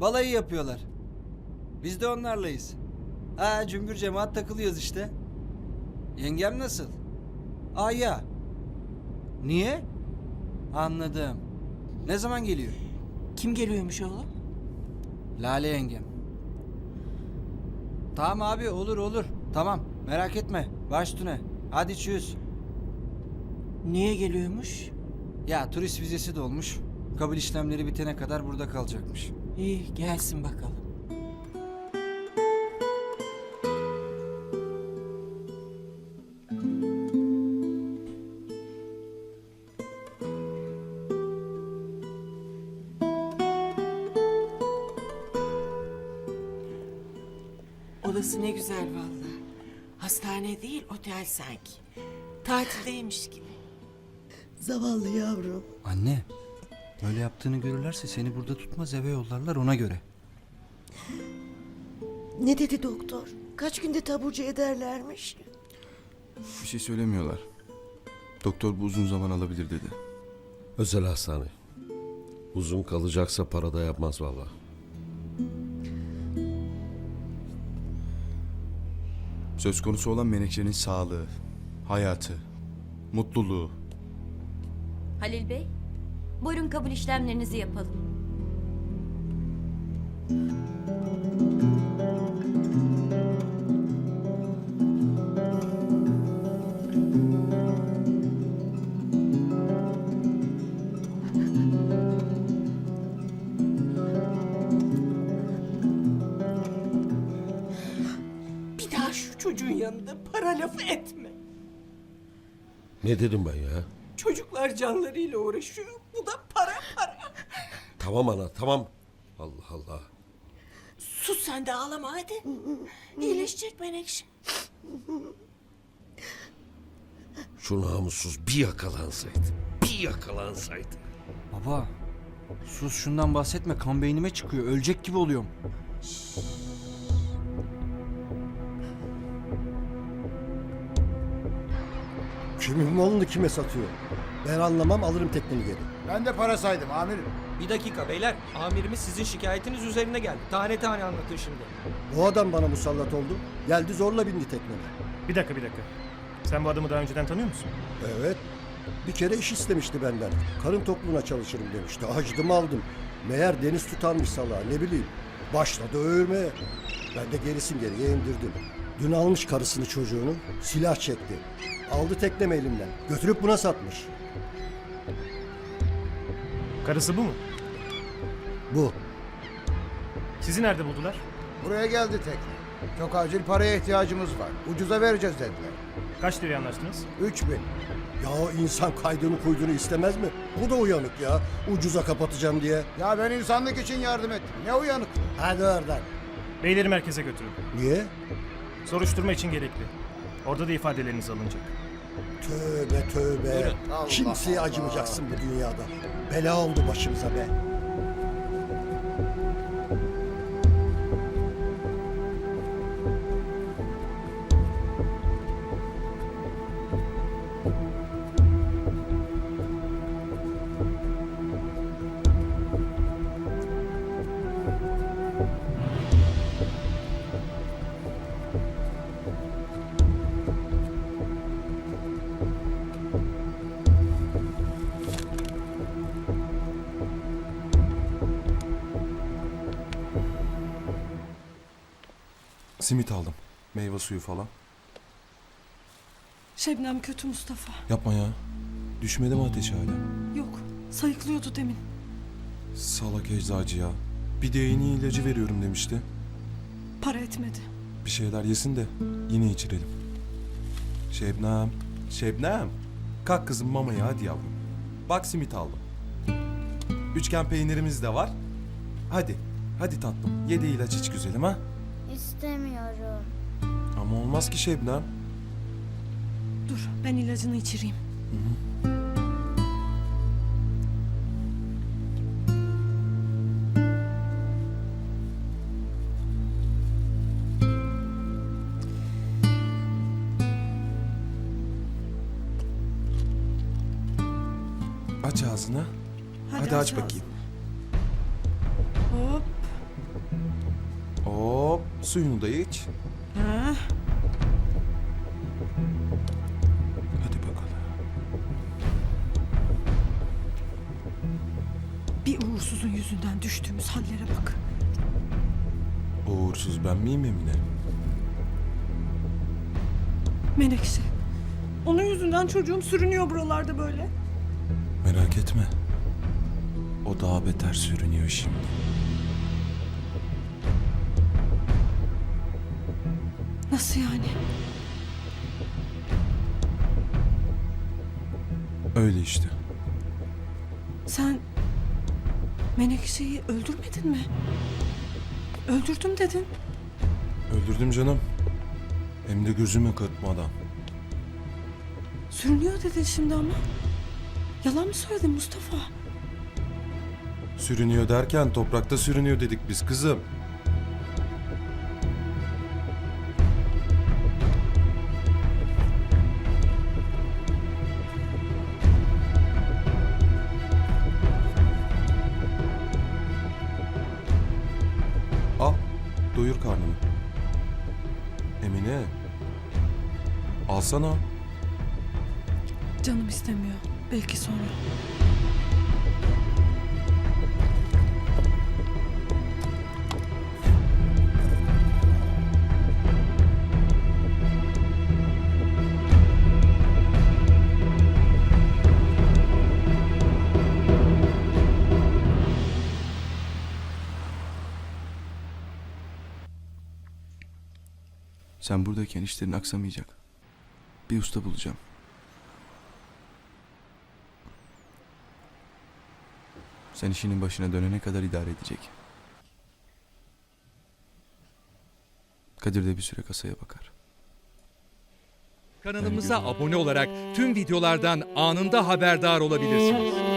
Balayı yapıyorlar. Biz de onlarlayız. Ha cümbür cemaat takılıyoruz işte. Yengem nasıl? Aa ya. Niye? Anladım. Ne zaman geliyor? Kim geliyormuş oğlum? Lale yengem. Tamam abi olur olur. Tamam merak etme. Baş üstüne. Hadi çüz. Niye geliyormuş? Ya turist vizesi dolmuş. Kabul işlemleri bitene kadar burada kalacakmış. İyi gelsin bakalım. Odası ne güzel vallahi. Hastane değil otel sanki. Tatildeymiş gibi. Zavallı yavrum. Anne. Böyle yaptığını görürlerse seni burada tutmaz eve yollarlar ona göre. Ne dedi doktor? Kaç günde taburcu ederlermiş? Bir şey söylemiyorlar. Doktor bu uzun zaman alabilir dedi. Özel hastane. Uzun kalacaksa para da yapmaz valla. Söz konusu olan Menekşe'nin sağlığı, hayatı, mutluluğu. Halil Bey, buyurun kabul işlemlerinizi yapalım. Bir daha şu çocuğun yanında para lafı etme. Ne dedim ben ya? Çocuklar canlarıyla uğraşıyor. Bu da para para. Tamam ana tamam. Allah Allah. Sus sen de ağlama hadi. İyileşecek Menekşe. Şu namussuz bir yakalansaydı. Bir yakalansaydı. Baba. Sus şundan bahsetme kan beynime çıkıyor. Ölecek gibi oluyorum. Kimin malını kime satıyor? Ben anlamam alırım tekneni geri. Ben de para saydım amirim. Bir dakika beyler. Amirimiz sizin şikayetiniz üzerine geldi. Tane tane anlatın şimdi. O adam bana musallat oldu. Geldi zorla bindi tekneme. Bir dakika bir dakika. Sen bu adamı daha önceden tanıyor musun? Evet. Bir kere iş istemişti benden. Karın tokluğuna çalışırım demişti. Acıdım aldım. Meğer deniz tutarmış salağı ne bileyim. Başladı övürmeye. Ben de gerisin geriye indirdim. Dün almış karısını çocuğunu. Silah çekti. Aldı teknemi elimden. Götürüp buna satmış. Karısı bu mu? Bu. Sizi nerede buldular? Buraya geldi tekne. Çok acil paraya ihtiyacımız var. Ucuza vereceğiz dediler. Kaç liraya anlaştınız? 3000. Ya o insan kaydını kuyduğunu istemez mi? Bu da uyanık ya. Ucuza kapatacağım diye. Ya ben insanlık için yardım ettim. Ne uyanık. Hadi oradan. Beyleri merkeze götürün. Niye? Soruşturma için gerekli. Orada da ifadeleriniz alınacak. Tövbe tövbe. Allah Kimseye Allah. acımayacaksın bu dünyada. Bela oldu başımıza be. Simit aldım. Meyve suyu falan. Şebnem kötü Mustafa. Yapma ya. Düşmedi mi ateşi hala? Yok, sayıklıyordu demin. Salak eczacı ya. Bir de en iyi ilacı veriyorum demişti. Para etmedi. Bir şeyler yesin de yine içirelim. Şebnem. Şebnem. Kalk kızım mamaya hadi yavrum. Bak simit aldım. Üçgen peynirimiz de var. Hadi. Hadi tatlım. Yedi ilaç iç güzelim ha. İstemiyorum. Ama olmaz ki Şebnem. Dur, ben ilacını içireyim. Aç ağzını. Hadi, aç aç bakayım. ağzını. Hop, Suyunu da iç. Ha? Hadi bakalım. Bir uğursuzun yüzünden düştüğümüz hallere bak. Uğursuz ben miyim Emine? Menekşe. Onun yüzünden çocuğum sürünüyor buralarda böyle. Merak etme. O daha beter sürünüyor şimdi. Nasıl yani? Öyle işte. Sen Menekşe'yi öldürmedin mi? Öldürdüm dedin. Öldürdüm canım. Hem de gözümü kırpmadan. Sürünüyor dedin şimdi ama. Yalan mı söyledin Mustafa? Sürünüyor derken toprakta sürünüyor dedik biz kızım. Doyur karnını. Emine, alsana. Canım istemiyor. Belki sonra. Sen buradayken işlerin aksamayacak. Bir usta bulacağım. Sen işinin başına dönene kadar idare edecek. Kadir de bir süre kasaya bakar. Kanalımıza abone olarak tüm videolardan anında haberdar olabilirsiniz.